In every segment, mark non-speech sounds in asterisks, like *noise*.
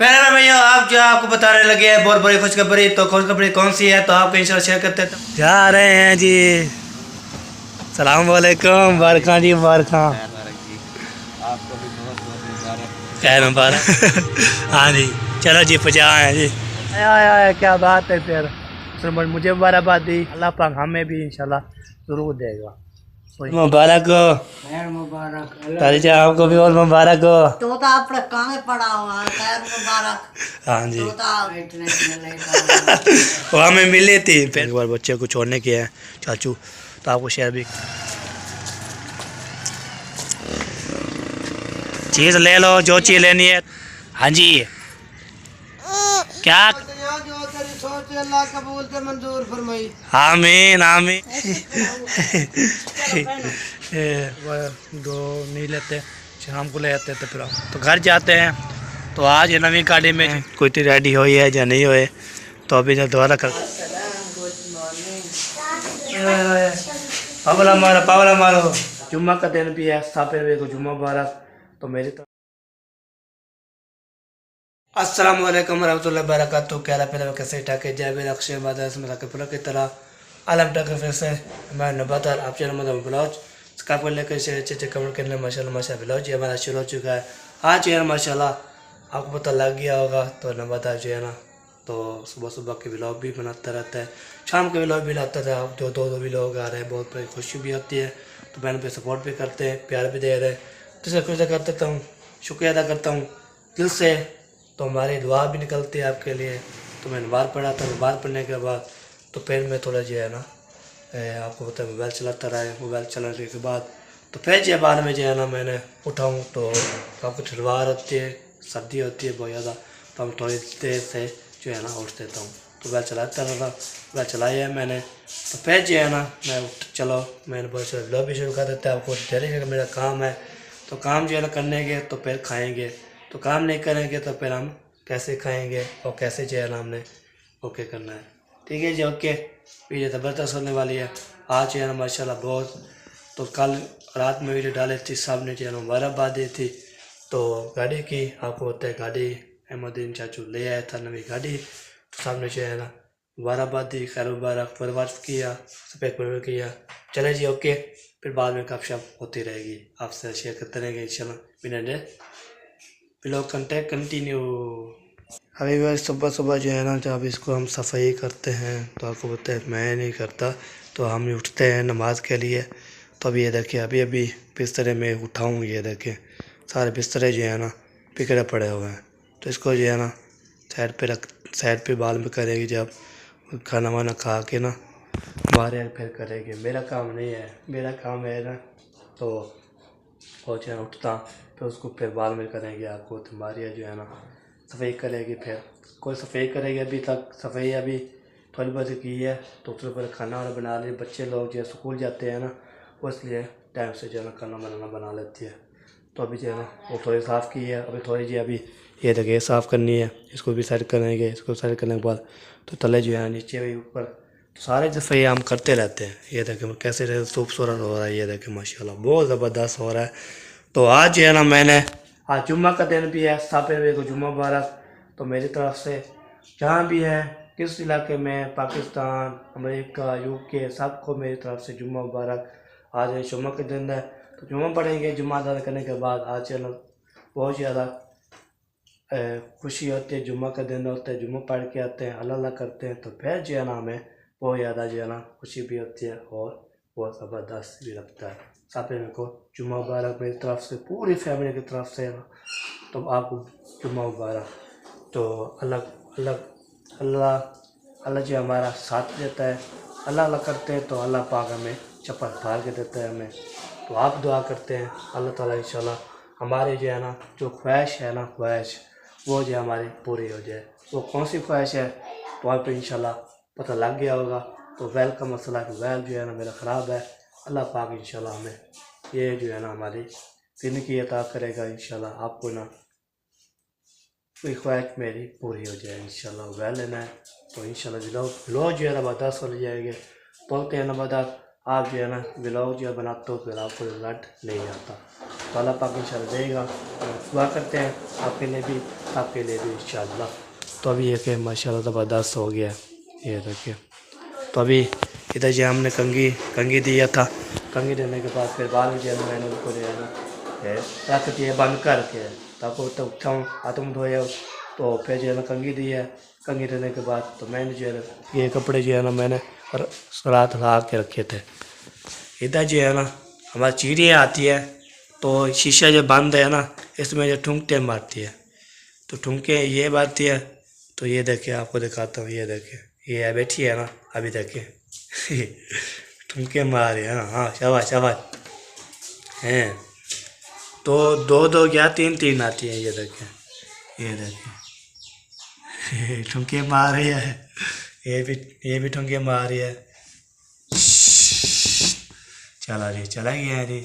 پیارے بھیا آپ جو آپ کو بتانے لگے ہیں بہت بڑی خوشخبری تو خوشخبری کون سی ہے؟ تو آپ کو انشاءاللہ شیئر کرتے ہیں جا رہے ہیں جی۔ سلام علیکم بارکان جی بارکان خیر مبارک۔ ہاں جی۔ چلو جی پچا ہیں جی۔ آیا کیا بات ہے پھر؟ مجھے مبارکباد دی۔ اللہ پاک ہمیں بھی انشاءاللہ ضرور دے گا۔ مبارک ہو۔ تاری چاہاں آپ کو بھی اور مبارک ہو۔ تو تا آپ رکھاں گے پڑھا ہوا؟ خیر مبارک۔ ہاں جی۔ *laughs* وہ ہمیں ملی تھی۔ پھر بار بچے کو چھوڑنے کے ہے چاچو تو آپ کو شیئر بھی چیز لے لو جو چیز لینی ہے۔ ہاں جی۔ کیا؟ آمین آمین۔ دو نہیں لیتے شام کو لے آتے تھے تو گھر جاتے ہیں۔ تو آج نویں گاڑی میں کوئی تھی ریڈی ہوئی ہے یا نہیں ہوئے تو ابھی جب دوارہ کر۔ پاولا مارو پاولا مارو۔ جمعہ کا دن بھی ہے ساتھ کو جمعہ بارہ تو میری طرح السلام علیکم ورحمۃ اللہ وبرکاتہ۔ کیلا پیلا کیسے ٹاکے جے بے نقش مدرس پورا کی طرح۔ عالم ٹاکے پھر سے ہمارے نبات اور آپ چینل مدم بلاج سکاپ کو لے کے اچھے اچھے کمنٹ کرنے ماشاء اللہ ماشاء اللہ یہ جی، ہمارا شروع ہو چکا ہے۔ ہاں جی، ہاں، آج جو ہے ماشاء اللہ آپ کو پتہ لگ گیا ہوگا۔ تو نبات جو ہے نا، تو صبح صبح کے بلاگ بھی بناتا رہتا ہے۔ شام کے بلاگ بھی لاتا تھا اب جو دو دو بلاگ آ رہے ہیں، بہت بڑی خوشی بھی ہوتی ہے۔ تو بہن پہ سپورٹ بھی کرتے ہیں، پیار بھی دے رہے ہیں۔ تو اسے خوش کرتا ہوں، شکریہ ادا کرتا ہوں۔ دل سے تو ہماری دعا بھی نکلتی ہے آپ کے لیے، تو میں نماز پڑھا تھا نماز پڑھنے کے بعد تو پھر میں تھوڑا جو ہے نا آپ کو پتہ ہے موبائل چلاتا رہا ہے، موبائل چلانے کے بعد تو پھر جو بعد میں جو ہے نا میں نے اٹھا ہوں تو آپ کو ٹھلوار ہوتی ہے، سردی ہوتی ہے بہت زیادہ، تو ہم تھوڑی دیر سے جو ہے نا اٹھ دیتا ہوں۔ تو وہ چلاتا رہا وہ چلایا ہے میں نے۔ تو پھر جو ہے نا میں چلو، میں نے بہت سے لو بھی شروع کر دیتا ہے آپ کو ڈیلی میرا کام ہے۔ تو کام جو ہے نا کرنے گے تو پھر کھائیں گے۔ تو کام نہیں کریں گے تو پھر ہم کیسے کھائیں گے اور کیسے چہل ہم نے اوکے کرنا ہے۔ ٹھیک ہے جی اوکے۔ ویڈیو زبردست ہونے والی ہے۔ آج نا ماشاء اللہ بہت۔ تو کل رات میں ویڈیو ڈالی تھی صاحب نے چینل مبارکباد دی تھی۔ تو گاڑی کی، آپ کو ہوتا ہے، گاڑی احمدین چاچو لے آیا تھا، نوی گاڑی۔ تو صاحب نے چینل مبارکباد دی، خیر مبارک برواز کیا، سفید پر کیا۔ چلے جی اوکے۔ پھر بعد میں کپ شپ ہوتی رہے گی، آپ سے شیئر کرتے رہیں گے ان شاء اللہ لوگ کنٹیکٹ کنٹینیو ابھی بھائی صبح صبح جو ہے نا، جب اس کو ہم صفائی کرتے ہیں، تو آپ کو بتایا میں نہیں کرتا۔ تو ہم اٹھتے ہیں نماز کے لیے۔ تو ابھی یہ دیکھیں، ابھی ابھی بسترے میں اٹھاؤں، یہ دیکھیں۔ سارے بسترے جو ہے نا پکڑے پڑے ہوئے ہیں۔ تو اس کو جو ہے نا، سائڈ پہ رکھ، سائڈ پہ بال میں کرے گی۔ جب کھانا وانا کھا کے نا ہمارے پھر کرے گی۔ میرا کام نہیں ہے، میرا کام ہے نا، تو پہنچے اٹھتا۔ تو اس کو پھر بعد میں کریں گے آپ کو تمہاری جو ہے نا، صفائی کرے گی پھر۔ کوئی صفائی کرے گی ابھی تک، صفائی ابھی تھوڑی بہت کی ہے، تو اس پر کھانا وانا بنا لیے بچے لوگ جو ہے اسکول جاتے ہیں نا، اس لیے ٹائم سے جو ہے نا کھانا بنانا بنا لیتی ہے۔ تو ابھی جو ہے نا، وہ تھوڑی صاف کی ہے۔ ابھی تھوڑی جی ابھی یہ دیکھیں صاف کرنی ہے۔ اس کو بھی سیٹ کریں گے، اس کو سیٹ کرنے کے بعد تو تلے جو ہے نیچے بھی اوپر تو سارے صفائی ہم کرتے رہتے ہیں۔ یہ دیکھیں، کیسے خوبصورت ہو رہا ہے، یہ دیکھیں ماشاء اللہ بہت زبردست ہو رہا ہے۔ تو آج ہے نا میں نے آج جمعہ کا دن بھی ہے ساپے میں کو جمعہ مبارک۔ تو میری طرف سے جہاں بھی ہے کس علاقے میں، پاکستان، امریکہ یو کے سب کو میری طرف سے جمعہ مبارک۔ آج جمعہ کے دن ہے، تو جمعہ پڑھیں گے۔ جمعہ ادا کرنے کے بعد آج ہے نا بہت زیادہ خوشی ہوتی ہے۔ جمعہ کا دن ہوتا ہے، جمعہ پڑھ کے آتے ہیں، اللہ اللہ کرتے ہیں۔ تو پھر جو ہے نا ہمیں بہت زیادہ جو ہے نا خوشی بھی ہوتی ہے اور بہت زبردست بھی لگتا ہے۔ صاحب کو جمعہ مبارک میری طرف سے، پوری فیملی کی طرف سے تو آپ کو جمعہ مبارک۔ تو الگ الگ اللہ اللہ جی ہمارا ساتھ دیتا ہے۔ اللہ اللہ کرتے ہیں تو اللہ پاک ہمیں چپل پھار کے دیتا ہے ہمیں۔ تو آپ دعا کرتے ہیں۔ اللہ تعالیٰ انشاءاللہ ہمارے جو ہے نا، جو خواہش ہے نا، خواہش، وہ جو ہماری پوری ہو جائے۔ وہ کون سی خواہش ہے؟ تو آپ کو انشاءاللہ پتہ لگ گیا ہوگا۔ تو ویل کا مسئلہ کہ ویل جو ہے نا، میرا خراب ہے۔ اللہ پاک انشاءاللہ ہمیں یہ جو ہے نا ہماری زندگی عطا کرے گا انشاءاللہ۔ آپ کو نا کوئی خواہش میری پوری ہو جائے، انشاءاللہ ویل لینا ہے۔ تو انشاءاللہ بلاؤ بلاؤ جو ہے نا بدا سو لے جائیں گے بولتے ہیں نا بدا آپ جو ہے نا بلاؤ جو ہے بناتے ہو پھر آپ کو رزلٹ نہیں آتا۔ تو اللہ پاک انشاءاللہ دے گا۔ دعا کرتے ہیں آپ کے لیے بھی، آپ کے لیے بھی انشاءاللہ۔ تو ابھی یہ کہ ماشاءاللہ زبردست ہو گیا یہ دیکھیے۔ تو ابھی ادھر جو ہم نے کنگھی کنگھی دیا تھا۔ کنگھی دینے کے بعد پھر بعد میں جو ہے میں نے ان کو جو ہے نا رکھ دیے بند کر کے تب تو اٹھا ہوں، ہاتھ منہ دھویا تو پھر جو ہے نا کنگھی دی ہے۔ کنگھی دینے کے بعد تو میں نے جو ہے نا یہ کپڑے جو ہے نا میں نے رات لا کے رکھے تھے۔ ادھر جو ہے نا ہماری چیڑیاں آتی ہے، تو شیشہ جو بند ہے نا، اس میں جو ٹھونکتے مارتی ہے۔ تو ٹھونکے، یہ مارتی ہے۔ تو یہ دیکھیں، آپ کو دکھاتا ہوں، یہ دیکھیں۔ یہ بیٹھی ہے نا، ابھی دیکھیں۔ *laughs* ٹھمکے مارے ہاں ہاں شبا شبا ہیں۔ تو دو دو گیا تین تین آتی ہیں، یہ دیکھیں۔ یہ دیکھیں۔ ٹھمکے مار رہے ہیں۔ یہ بھی ٹھمکے مار رہے ہے چلا جی چلا گیا جی۔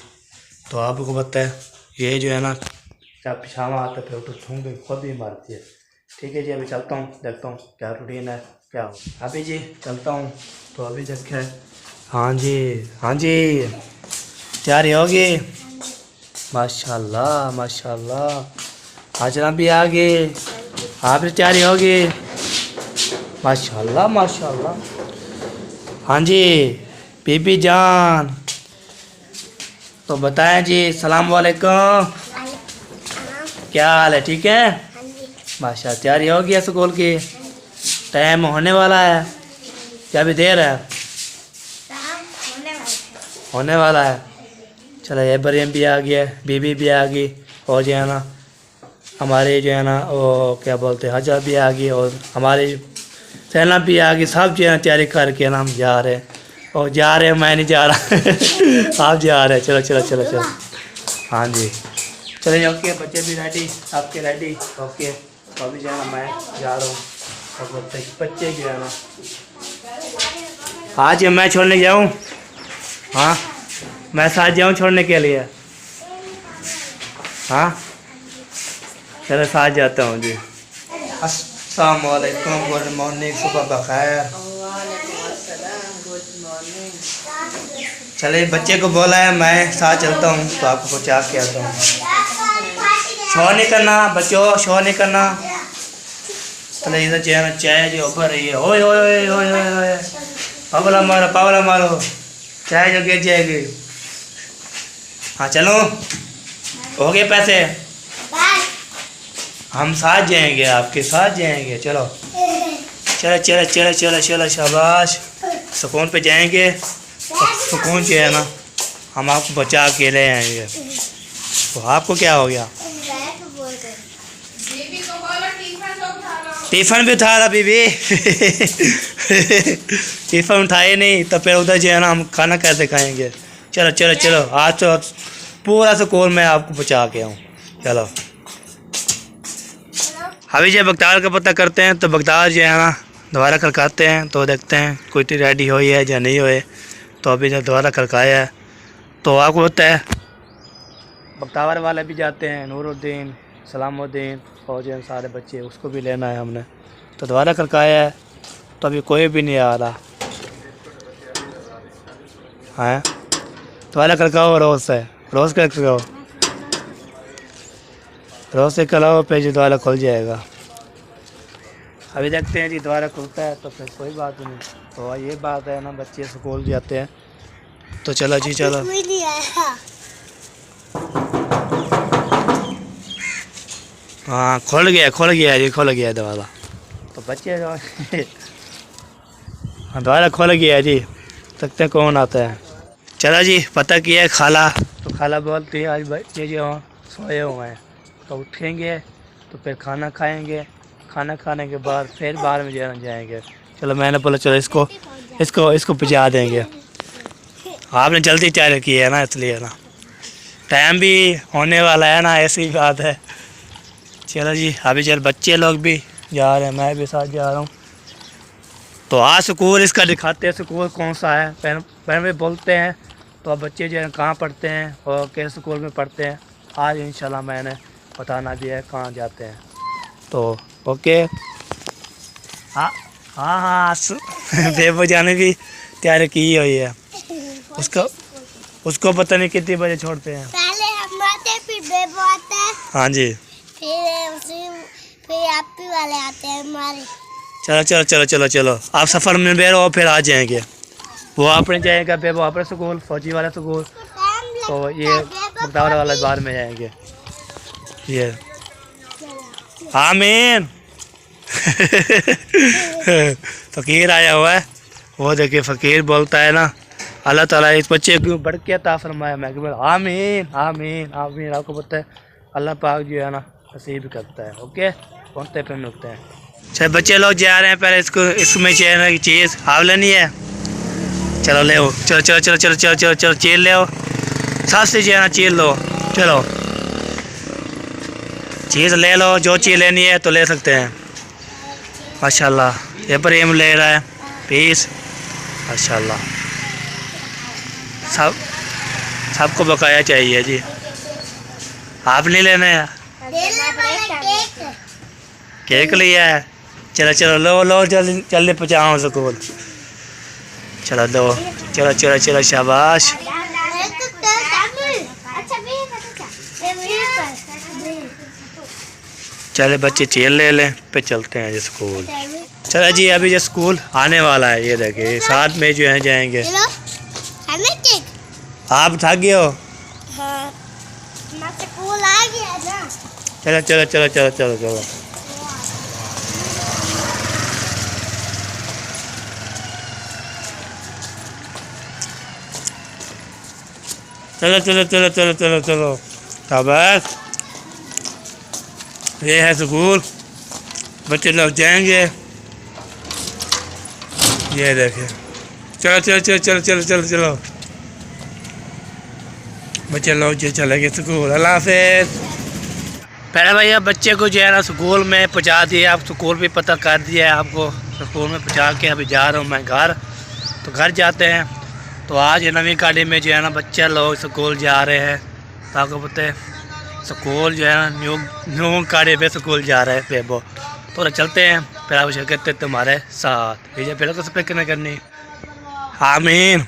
تو آپ کو پتہ ہے، یہ جو ہے نا پشاما آتا ہے پھر تو ٹھونک خود ہی مارتی ہے۔ ٹھیک ہے جی ابھی چلتا ہوں دیکھتا ہوں کیا روٹین ہے کیا ہو۔ ابھی جی چلتا ہوں۔ تو ابھی ہے۔ ہاں جی ہاں جی۔ تیاری ہوگی۔ ماشاء اللہ ماشاء اللہ ہاں بھی آ آپ بھی تیاری ہوگی۔ ماشاء اللہ ماشاء اللہ ہاں جی بی بی جان۔ تو بتائیں جی السلام علیکم۔ کیا حال ہے؟ ٹھیک ہے ماشاء تیاری ہو گیا اسکول کی؟ ٹائم ہونے والا ہے۔ کیا بھی دیر ہے؟ ہونے والا ہے۔ چلو یہ بریم بھی آ گیا بی بھی آ گئی، اور جو ہے نا، ہمارے جو ہے نا، وہ کیا بولتے ہیں حجہ بھی آ گئی، اور ہماری سینہ بھی آ گئی۔ سب جو ہے نا، تیاری کر کے نا ہم جا رہے ہیں۔ اور جا رہے میں نہیں جا رہا۔ *laughs* آپ جا رہے ہیں۔ چلو چلو چلو چلو۔ ہاں جی۔ چلے اوکے، بچے بھی ریڈی آپ کے ریڈی اوکے۔ ابھی جانا میں جا رہا ہوں۔ بچے جو ہے نا۔ آج میں چھوڑنے جاؤں ہاں میں ساتھ جاؤں چھوڑنے کے لیے۔ ہاں چلو ساتھ جاتا ہوں جی۔ السلام علیکم، گڈ مارننگ، صبح بخیر۔ چلے، بچے کو بولا ہے، میں ساتھ چلتا ہوں، تو آپ کو پہنچا کے آتا ہوں شو نہیں کرنا، بچو، شو نہیں کرنا۔ تلے چہرہ چائے جو اوپر رہی ہے۔ اوئے اوئے اوئے اوئے اوئے پاولا مارو پاولا مارو۔ چائے جو گر جائے گی۔ ہاں چلو۔ ہو گئے پیسے۔ ہم ساتھ جائیں گے، آپ کے ساتھ جائیں گے۔ چلو۔ چلو چلو چلو چلو چلو، شاباش۔ سکون پہ جائیں گے۔ سکون سے ہے نا، ہم آپ کو بچا کے لے آئیں گے۔ تو آپ کو کیا ہو گیا؟ ٹیفن بھی اٹھا رہا بیوی۔ ٹیفن اٹھائے نہیں، تو پھر ادھر جو ہے نا ہم کھانا کیسے کھائیں گے؟ چلو چلو چلو، آج تو پورا سکول میں آپ کو پہنچا کے ہوں چلو۔ ابھی جب بغداد کا پتہ کرتے ہیں، تو بغداد جو ہے نا دوبارہ کرکاتے ہیں، تو دیکھتے ہیں کوئی ریڈی ہوئی ہے یا نہیں ہوئے تو ابھی جب دوبارہ کرکایا ہے، تو آپ کو ہوتا ہے۔ بغداور والے بھی جاتے ہیں، نور الدین، سلام الدین۔ فوجی سارے بچے، اس کو بھی لینا ہے ہم نے۔ تو دوبارہ کر کے ہے۔ تو ابھی کوئی بھی نہیں آ رہا۔ ہاں؟ دوبارہ کر کے آؤ روز سے۔ روز کر کے آؤ روز سے کراؤ جی دوبارہ کھل جائے گا۔ ابھی دیکھتے ہیں جی دوبارہ کھلتا ہے تو پھر کوئی بات نہیں۔ تو یہ بات ہے نا، بچے اسکول جاتے ہیں۔ تو چلا جی چلا ہاں کھل گیا کھل گیا جی کھل گیا دوبارہ تو بچے ہاں دوبارہ کھل گیا جی تکتے کون آتا ہے۔ چلا جی پتہ کیا ہے خالہ۔ تو خالہ بولتی ہے آج بچے جو سوئے ہوئے ہیں۔ تو اٹھیں گے تو پھر کھانا کھائیں گے۔ کھانا کھانے کے بعد پھر باہر میں جانا جائیں گے۔ چلو میں نے بولا چلو اس کو اس کو اس کو پہنچا دیں گے۔ آپ نے جلدی چائے کی ہے نا اس لیے نا۔ ٹائم بھی ہونے والا ہے نا ایسی بات ہے۔ چلو جی ابھی چل بچے لوگ بھی جا رہے ہیں میں بھی ساتھ جا رہا ہوں تو آ سکول اس کا دکھاتے ہیں سکول کون سا ہے پہن پہن بولتے ہیں تو بچے جو ہے کہاں پڑھتے ہیں اور کس سکول میں پڑھتے ہیں آج انشاءاللہ میں نے بتانا بھی ہے کہاں جاتے ہیں تو اوکے ہاں ہاں ہاں بیبو جانے کی تیاری کی ہوئی ہے اس کو اس کو پتہ نہیں کتنی بجے چھوڑتے ہیں ہاں جی والے آتے ہیں ہمارے۔ چلو چلو چلو چلو چلو۔ آپ سفر میں بے رہو پھر آ جائیں گے۔ وہ آپ نے جائیں گے وہ آپ سکول، فوجی والا سکول۔ تو یہ مقدار والا بار میں جائیں گے۔ یہ۔ آمین۔ *laughs* فقیر آیا ہوا ہے۔ وہ دیکھیں فقیر بولتا ہے نا۔ اللہ تعالیٰ اس بچے کو بڑھ کے عطا فرمایا۔ میں کہ آمین آمین آمین۔ آپ کو پتہ ہے، اللہ پاک جو ہے نا، نصیب کرتا ہے، اوکے؟ کون پہ نکتا ہے؟ چلو بچے لوگ جا رہے ہیں پہلے اس کو اس میں چیلنے چیز ہاف لینی ہے۔ چلو لے ہو چلو چلو چلو چلو چلو چلو چلو چیل لے ہو ساتھ سے چیلنا چیل لو چلو۔ چیز لے لو جو چیز لینی ہے تو لے سکتے ہیں۔ ماشاء اللہ یہ پریم لے رہا ہے۔ پیس۔ ماشاء اللہ سب سب کو بقایا چاہیے جی۔ آپ نہیں لینا ہے کیک لیا ہے چلو چلو لو لو چلے جلدی پہنچاؤ سکول چلو دو چلو چلو چلو شاباش چلے بچے چیل لے لیں پہ چلتے ہیں جی سکول چلو جی ابھی جی سکول آنے والا ہے یہ دیکھیں ساتھ میں جو ہیں جائیں گے آپ تھک گئے ہو چلو چلو چلو چلو چلو چلو چلو چلو چلو چلو چلو چلو۔ تابس یہ ہے سکول۔ بچے لوگ جائیں گے۔ یہ دیکھیں۔ چلو چلو چلو چلو چلو چلو چلو۔ بچے لوگ جو چلے گے سکول۔ اللہ حافظ۔ پہلے بھائی آپ بچے کو جو ہے نا سکول میں پہنچا دیے آپ سکول بھی پتہ کر دیا ہے۔ آپ کو سکول میں پہنچا کے ابھی جا رہا ہوں میں گھر۔ تو گھر جاتے ہیں۔ تو آج نوی کالی میں جو ہے نا بچے لوگ سکول جا رہے ہیں۔ تاکہ پتے سکول جو ہے نا نیو نیو کاڑی پہ سکول جا رہے ہیں بیبو تو چلتے ہیں، پھر آپ شرکت تمہارے ساتھ۔ یہ پہلے تو سب کرنا کرنی۔ آمین۔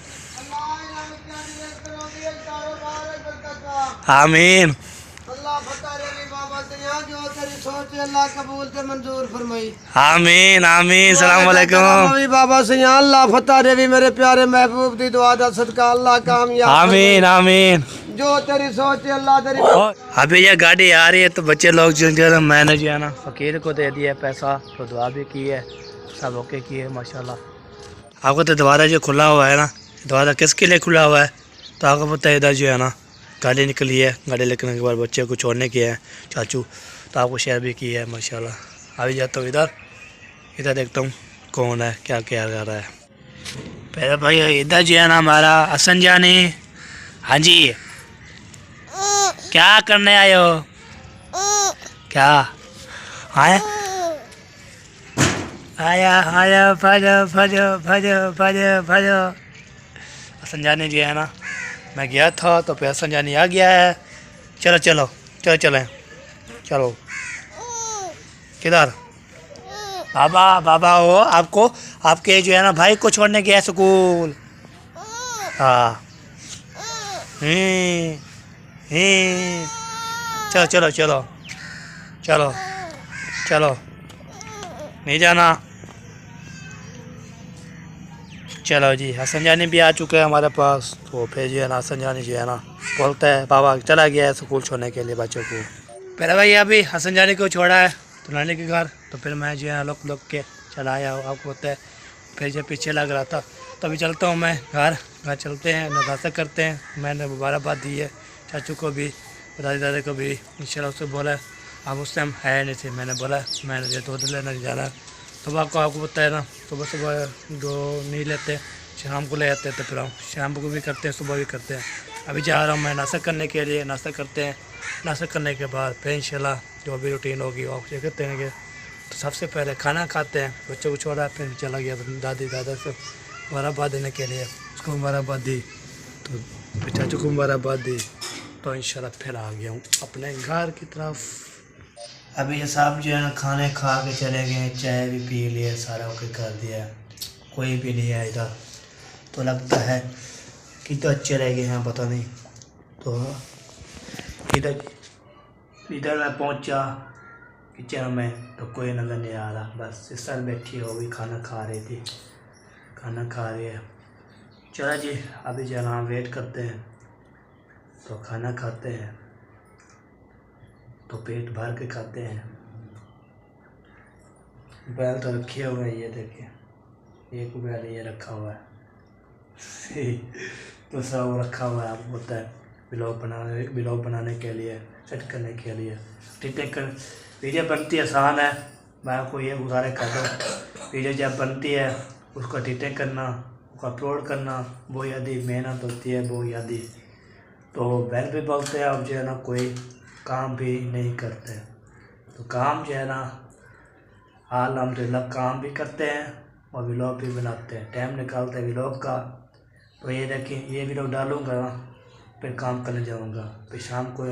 آمین۔ اللہ قبول تے منظور فرمائی۔ آمین آمین علیکم۔ بابا اللہ فتح میرے پیارے محبوب دی دعا دا صدقہ اللہ کامیاب آمین آمین۔ جو تیری اللہ تیری ابھی یہ گاڑی آ رہی ہے تو بچے لوگ جن جو میں نے جو ہے نا فقیر کو دے دیا پیسہ تو دعا بھی کی ہے سب اوکے کی ہے ماشاءاللہ۔ آپ کو تو دوبارہ جو کھلا ہوا ہے نا دوبارہ کس کے لیے کھلا ہوا ہے؟ تو آپ کو پتہ ادھر جو ہے نا گاڑی نکلی ہے گاڑی نکلنے کے بعد بچے کو چھوڑنے کی ہے چاچو۔ تو آپ کو شیئر بھی کی ہے ماشاء اللہ ابھی جاتا ہوں ادھر۔ ادھر دیکھتا ہوں کون ہے، کیا کیا کر رہا ہے۔ پہلے بھائی، ادھر جو ہے نا ہمارا حسن جانی۔ ہاں جی۔ کیا کرنے آئے ہو؟ کیا؟ ہاں آیا آیا بھجو بھجو بھجو بھجو بھجو حسن جانی جو ہے نا، میں گیا تھا تو پھر حسن جانی آ گیا ہے۔ چلو چلو چلو، چلیں۔ چلو۔ کدھر؟ بابا بابا ہو، آپ کو، آپ کے جو ہے نا بھائی کو چھوڑنے گیا سکول۔ ہاں۔ چلو چلو چلو۔ چلو۔ چلو۔ نہیں جانا۔ چلو جی حسن جانی بھی آ چکے ہیں ہمارے پاس۔ تو پھر جو ہے نا، حسن جانی جو ہے نا بولتا ہے بابا چلا گیا ہے اسکول چھوڑنے کے لیے بچوں کو۔ پہلے بھائی ابھی حسن جانی کو چھوڑا ہے۔ تو نانے کے گھر، تو پھر میں جو ہے لک لک کے چلا آیا ہوں آپ کو ہوتا ہے، پھر جو پیچھے لگ رہا تھا تو ابھی چلتا ہوں میں گھر۔ گھر چلتے ہیں نواسا کرتے ہیں۔ میں نے مبارکباد دی ہے، چاچو کو بھی، دادی دادی کو بھی۔ انشاءاللہ اس سے بولا آپ اس ٹائم ہے نہیں تھے۔ میں نے بولا، میں نے دودھ لینا جانا۔ صبح کو آپ کو بتایا نا، صبح صبح دو نہیں لیتے، شام کو لے جاتے ہیں تو پھر ہم شام کو بھی کرتے ہیں، صبح بھی کرتے ہیں۔ ابھی جا رہا ہوں میں ناشتہ کرنے کے لیے، ناشتہ کرتے ہیں۔ ناشتہ کرنے کے بعد پھر انشاءاللہ جو بھی روٹین ہوگی آپ یہ کرتے ہیں کہ سب سے پہلے کھانا کھاتے ہیں، بچوں کو چھوڑا، پھر چلا گیا دادی، دادا سے مبارکباد دینے کے لیے، اس کو مبارکباد دی۔ تو چاچو کو مبارکباد دی۔ تو انشاءاللہ پھر آ گیا ہوں اپنے گھر کی طرف۔ ابھی یہ صاحب جو ہے نا، کھانے کھا کے چلے گئے، چائے بھی پی لیے سارا کے کر دیا کوئی بھی نہیں آئے ادھر۔ تو لگتا ہے کہ تو اچھے رہ گئے ہیں، پتہ نہیں۔ تو ادھر ادھر میں پہنچا کچن میں تو کوئی نظر نہیں آ رہا بس سسٹر بیٹھی ہو گئی کھانا کھا رہی تھی کھانا کھا رہی ہے چلو جی ابھی جہاں ویٹ کرتے ہیں تو کھانا کھاتے ہیں تو پیٹ بھر کے کھاتے ہیں بیل تو رکھے ہوئے ہیں یہ دیکھیں ایک بیل یہ رکھا ہوا ہے تو سب رکھا ہوا ہے آپ ہوتا ہے بلاگ بنانے بلاگ بنانے کے لیے سیٹ کرنے کے لیے۔ ٹھیک کر ویڈیو بنتی آسان ہے۔ میں آپ کو یہ گزارے کر دوں ویڈیو جب بنتی ہے، اس کو ٹھیک کرنا، اس کو اپلوڈ کرنا، وہ یادی محنت ہوتی ہے، وہ یادی۔ تو بیل بھی بولتے ہیں اب جو ہے نا، کوئی کام بھی نہیں کرتے۔ تو کام جو ہے نا الحمد للہ کام بھی کرتے ہیں اور ولاگ بھی بناتے ہیں۔ ٹائم نکالتے ہیں ولاگ کا۔ تو یہ دیکھیں، یہ ولاگ ڈالوں گا۔ پھر کام کرنے جاؤں گا۔ پھر شام کو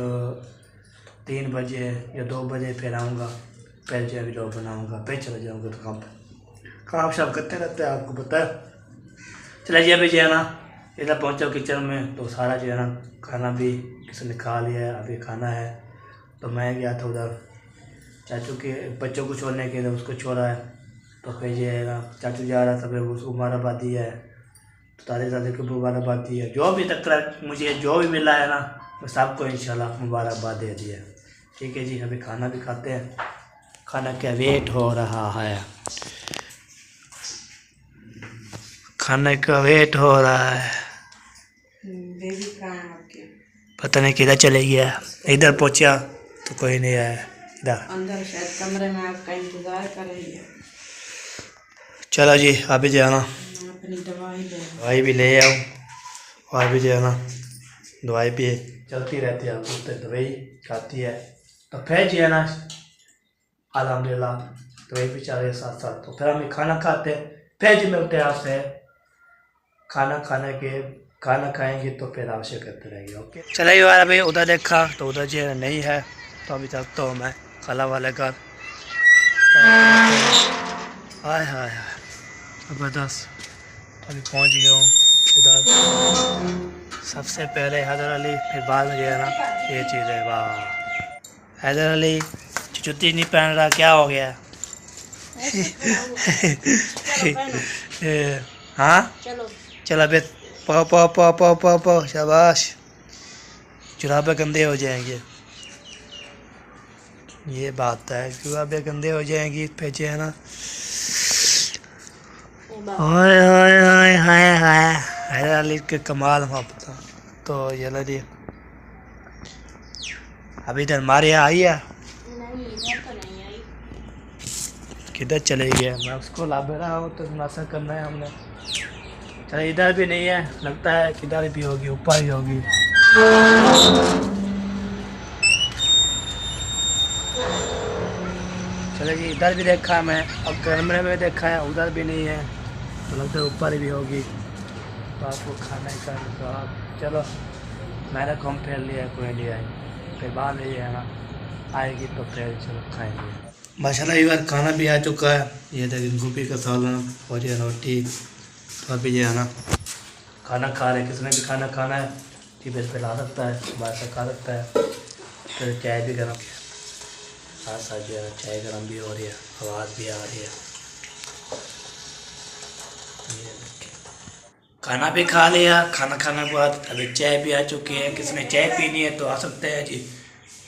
تین بجے یا دو بجے پھر آؤں گا۔ پھر جو ہے ولاگ بناؤں گا۔ پھر چلے جاؤں گا تو کام پہ کام شام کرتے رہتے ہیں، آپ کو پتہ ہے۔ چلے جی ابھی جو ہے نا، ادھر پہنچا کچن میں۔ تو سارا جو ہے نا، کھانا بھی کسی نے کھا لیا ہے، ابھی کھانا ہے۔ تو میں گیا تھا ادھر۔ چاچو کے بچوں کو چھوڑنے کے لیے، اس کو چھوڑا ہے۔ تو پھر جو ہے نا، چاچو جا رہا تھا، پھر اس کو مبارکبادی ہے۔ تارے دادے کو مبارکبادی ہے۔ جو بھی تک مجھے جو بھی ملا ہے نا وہ سب کو انشاءاللہ مبارکباد دے دی ہے۔ ٹھیک ہے جی ابھی کھانا بھی کھاتے ہیں۔ کھانا کا ویٹ ہو رہا ہے۔ کھانے کا ویٹ ہو رہا ہے۔ پتہ نہیں کدھر چلے گیا۔ ادھر پہنچا تو کوئی نہیں آیا۔ ادھر۔ اندر شاید کمرے میں آپ کا انتظار کر رہی ہے۔ چلو جی ابھی جو ہے نا میں اپنی دوائی لے دوائی بھی لے آؤں اور بھی جو ہے نا دوائی بھی چلتی رہتی ہے آپ کو دوائی کھاتی ہے تو پھر جو ہے نا الحمد للہ دوائی بھی چل رہی ہے ساتھ ساتھ تو پھر ہم کھانا کھاتے ہیں پھر جو ملتے ہیں آپ سے کھانا کھانے کے کھانا کھائیں گے تو پھر آپ سے کرتے رہیں گے اوکے چلے یار ابھی ادھر دیکھا تو ادھر جو ہے نہیں ہے تو ابھی تک تو میں خالہ والے گھر ہائے ہائے ہائے زبردست ابھی پہنچ گیا ہوں۔ ادھر۔ سب سے پہلے حیدر علی، پھر بعد میں جو ہے نا، یہ چیز ہے۔ واہ۔ حیدر علی جوتی نہیں پہن رہا، کیا ہو گیا؟ ہاں؟ چلو چل ابھی پاؤ پاؤ پاؤ پاؤ پاؤ پاؤ۔ شاباش۔ جرابیں گندے ہو جائیں گے۔ یہ بات ہے۔ جرابیں گندے ہو جائیں گی پھر جو ہے نا ہائے ہائے ہائے ہائے ہائے۔ حیدر علی کے کمال محبت تو یہ جی ابھی ادھر ہمارے یہاں آئی ہے؟ نہیں ادھر تو نہیں آئی کدھر چلے گیا میں اس کو لاب رہا ہوں، تو مناسب کرنا ہے ہم نے۔ چلو ادھر بھی نہیں ہے۔ لگتا ہے کدھر بھی ہوگی، اوپر ہی ہوگی۔ چلے جی ادھر بھی دیکھا ہے میں۔ اب کیمرے میں دیکھا ہے، ادھر بھی نہیں ہے۔ تو لگتا ہے اوپر بھی ہوگی۔ تو آپ کو کھانا ہی کھانا تو آپ چلو، میں نے گھوم پھیر لیا کوئی نہیں آئی پھر بعد میں یہ ہے نا۔ آئے گی تو پھر چلو کھائیں گے۔ ماشاء اللہ ایک کھانا بھی آ چکا ہے۔ یہ دیکھیں، گوبھی کا سالن اور یہ روٹی۔ تو ابھی یہ ہے نا۔ کھانا کھا رہے کس نے بھی کھانا کھانا ہے؟ ٹی وی پہ لا سکتا ہے۔ باہر سے کھا سکتا ہے۔ پھر چائے بھی گرم۔ ہاں، ساتھ ساتھ جو ہے۔ چائے گرم بھی ہو رہی ہے۔ آواز بھی آ رہی ہے۔ کھانا بھی کھا لیا کھانا کھانے کے بعد ابھی چائے بھی آ چکی ہے کس نے چائے پینی ہے تو آ سکتے ہیں جی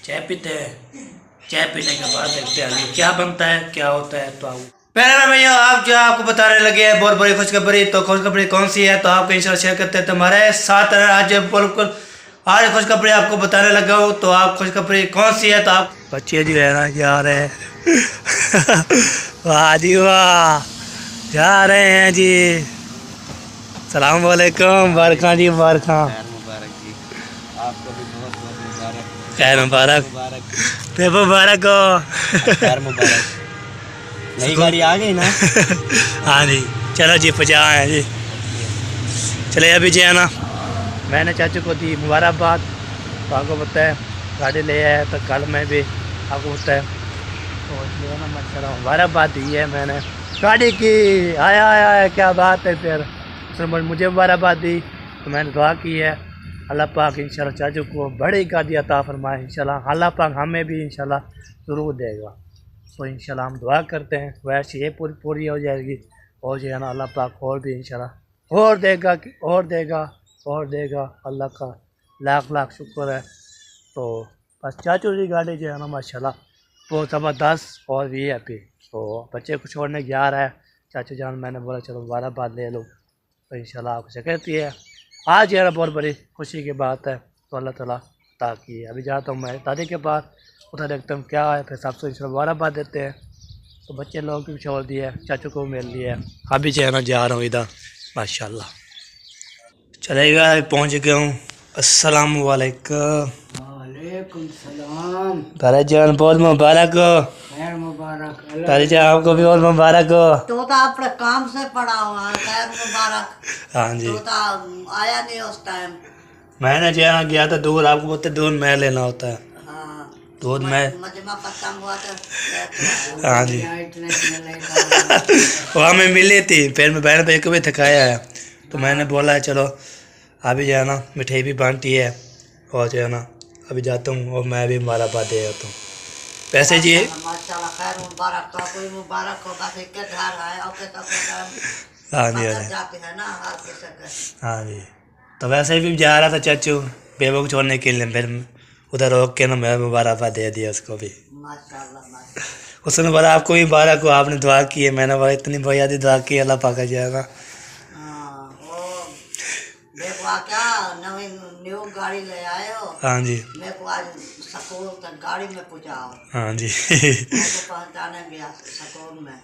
چائے پیتے ہیں چائے پینے کے بعد دیکھتے ہیں آگے کیا بنتا ہے کیا ہوتا ہے تو آؤ پہلے بھیا آپ جو آپ کو بتانے لگے ہیں بہت بڑی خوشخبری تو خوشخبری کون سی ہے تو آپ کو انشاءاللہ شیئر کرتے ہیں تو ہمارے ساتھ آج بالکل آج خوشخبری آپ کو بتانے لگا ہوں تو آپ خوشخبری کون سی ہے تو آپ بچے جو ہے نا جا رہے ہیں واہ جی واہ جا رہے ہیں جی السلام علیکم مبارکاں جی مبارکاں مبارک جی۔ آپ کو بھی بہت بہت مبارک۔ خیر مبارک۔ مبارک۔ پہ مبارک ہو۔ خیر مبارک۔ نئی گاڑی آ گئی نا؟ ہاں جی۔ چلو جی پچا ہیں جی۔ چلے ابھی جی ہے نا۔ میں نے چاچو کو دی مبارکباد۔ تو آپ کو پتہ ہے گاڑی لے آیا تو کل میں بھی آپ کو پتہ ہے۔ تو نا چلا مبارکباد دی ہے میں نے۔ گاڑی کی۔ آیا آیا آیا کیا بات ہے پھر؟ اس مجھے مبارکباد دی۔ تو میں نے دعا کی ہے، اللہ پاک انشاءاللہ چاچو کو بڑی گاڑی عطا فرمائے۔ انشاءاللہ اللہ پاک ہمیں بھی انشاءاللہ ضرور دے گا۔ تو انشاءاللہ ہم دعا کرتے ہیں۔ ویسے یہ پوری پوری ہو جائے گی۔ اور جو ہے نا، اللہ پاک اور بھی انشاءاللہ اور دے گا کہ اور دے گا، اور دے گا۔ اللہ کا لاکھ لاکھ شکر ہے۔ تو بس چاچو جی گاڑی جو ہے نا، ماشاءاللہ بہت زبردست اور بھی ہے ابھی تو بچے کو چھوڑنے گیا رہا ہے۔ چاچو جان، میں نے بولا چلو مبارکباد لے لو۔ تو انشاءاللہ آپ سے کہتی ہے۔ آج جو ہے نا بہت بڑی خوشی کی بات ہے۔ تو اللہ تعالیٰ عطا کی ہے ابھی جاتا ہوں میں دادی کے پاس۔ ادھر دیکھتا ہوں کیا ہے۔ پھر سب سے انشاء اللہ مبارکباد دیتے ہیں۔ تو بچے لوگوں کی بھی چھوڑ دیے چاچو کو بھی مل لیا ہے۔ ابھی جو ہے نا جا رہا ہوں ادھر۔ ماشاء اللہ چلے گا پہنچ گیا ہوں۔ السلام علیکم۔ وعلیکم السلام۔ دادا جان بہت مبارک ہو۔ خیر مبارک دادا جان آپ کو بھی بہت مبارک ہو۔ تو تو اپنے کام سے پڑا ہوا ہے خیر مبارک۔ ہاں جی۔ تو تو آیا نہیں اس ٹائم۔ میں نے ہے نا گیا تھا دودھ آپ کو بولتے دودھ میں لینا ہوتا ہے۔ ہاں۔ دودھ میں۔ مجمع ختم ہوا تو ہاں جی۔ اتنے میں لے کر وہ ہمیں ملی تھی پھر میں بہن بھائی کو بھی تھکایا ہے۔ تو میں نے بولا چلو ابھی جو ہے نا مٹھائی بھی بانٹی ہے۔ اور جو ہے نا ابھی جاتا ہوں اور میں بھی مارا باد دے جاتا ہوں۔ پیسے جی۔ خیر مبارک تو کوئی مبارک ہوگا ہاں جی ہاں جی۔ ہاں جی۔ تو ویسے بھی جا رہا تھا چاچو بیبو کو چھوڑنے کے لیے پھر ادھر روک کے نا میں مبارکباد دے دیا اس کو بھی۔ اس نے بولا آپ کو بھی مبارک ہو آپ نے دعا کی ہے۔ میں نے بولا اتنی بہت دعا کی اللہ پاک جائے گا۔ ہاں نیو گاڑی لے آئے ہو۔ ہاں جی۔ میرے کو آج سکول تک گاڑی میں پہنچاؤ۔ ہاں جی۔ پہنچانے گیا سکول میں۔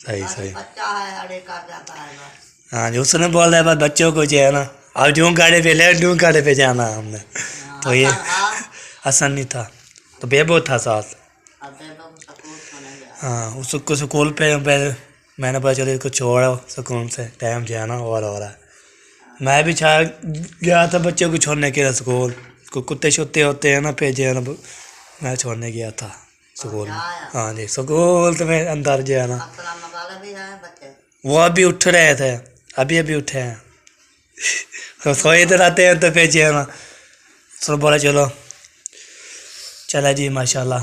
صحیح صحیح۔ بچہ ہے جاتا ہے بس۔ ہاں جی اس نے بول رہا ہے بس بچوں کو جو ہے نا اب جو گاڑی پہ لے جو گاڑی پہ جانا ہم نے۔ تو یہ ہاں آسان نہیں تھا۔ تو بیبو تھا ساتھ۔ ہاں اس کو سکول پہ میں نے پتا چلو اس کو چھوڑا سکون سے ٹائم جو ہے نا اور ہو رہا ہے۔ میں بھی چھا گیا تھا بچوں کو چھوڑنے کے لیے سکول۔ کو کتے شتے ہوتے ہیں نا پہ جو ہے نا، میں چھوڑنے گیا تھا سکول۔ میں ہاں جی سکول تو میں اندر جو ہے نا۔ وہ ابھی اٹھ رہے تھے۔ ابھی ابھی اٹھے ہیں۔ تو سوئے ادھر آتے ہیں تو پھر جو ہے نا۔ بولا چلو۔ چلا جی ماشاء اللہ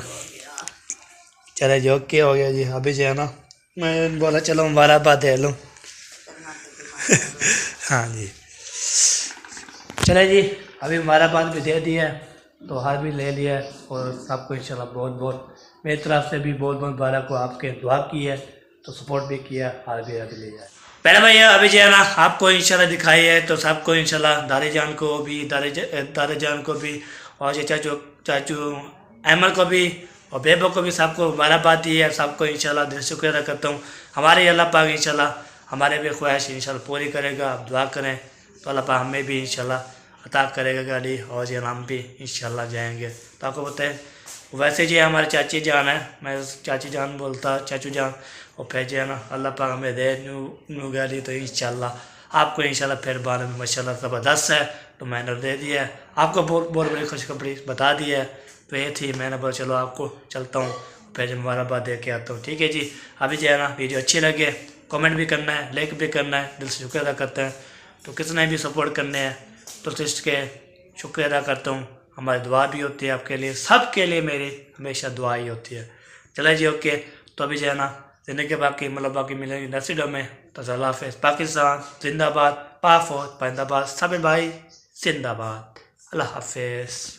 چلے جی اوکے، ہو گیا جی۔ ابھی جو ہے نا، میں بولا چلو، مبارکباد دے لوں۔ ہاں جی۔ چلے جی ابھی مبارکباد بھی دے دیا ہے تو ہر بھی لے لیا ہے اور سب کو انشاءاللہ بہت بہت میری طرف سے بھی بہت بہت مبارک ہو، آپ کے دعا کی ہے تو سپورٹ بھی کیا، ہر بھی ابھی لے جائے۔ پہلے بھائی، ابھی جو ہے نا، آپ کو انشاءاللہ دکھائی ہے تو سب کو انشاءاللہ دادے جان کو بھی دادے دادے جان کو بھی اور یہ چاچو چاچو احمد کو بھی اور بیبو کو بھی سب کو مبارکباد دی ہے، سب کو انشاءاللہ دل سے شکر ادا کرتا ہوں۔ ہمارے اللہ پاک انشاءاللہ ہمارے بھی خواہش انشاءاللہ پوری کرے گا، آپ دعا کریں تو اللہ پاک ہمیں بھی انشاءاللہ عطا کرے گا گاڑی اور یہ ہم بھی انشاءاللہ جائیں گے۔ تو آپ کو بتائیں ویسے جی ہمارے چاچی جان ہے میں چاچی جان بولتا، چاچو جان اور پھر جو ہے نا، اللہ پاک ہمیں دے نیو نیو گاڑی تو انشاءاللہ آپ کو انشاءاللہ پھر بارے میں ماشاء اللہ زبردست ہے۔ تو میں نے دے دیا ہے۔ آپ کو بہت بہت بڑی خوشخبری بتا دی ہے۔ تو یہ تھی، میں نے بولا چلو آپ کو چلتا ہوں، پھر جو مبارکباد دے کے آتا ہوں۔ ٹھیک ہے جی۔ ابھی جو ہے نا، ویڈیو اچھی لگے کامنٹ بھی کرنا ہے، لائک بھی کرنا ہے، دل سے شکر ادا کرتے ہیں تو کس نے بھی سپورٹ کرنے ہیں تو کے شکر ادا کرتا ہوں۔ ہماری دعا بھی ہوتی ہے آپ کے لیے، سب کے لیے میری ہمیشہ دعا ہی ہوتی ہے۔ چلے جی اوکے۔ تو ابھی جو ہے نا، زندگی باقی مطلب باقی ملیں گے نسیڈوں میں تو اللہ حافظ۔ پاکستان، زندہ باد پاک فوج پائندہ باد سب بھائی، زندہ باد اللہ حافظ۔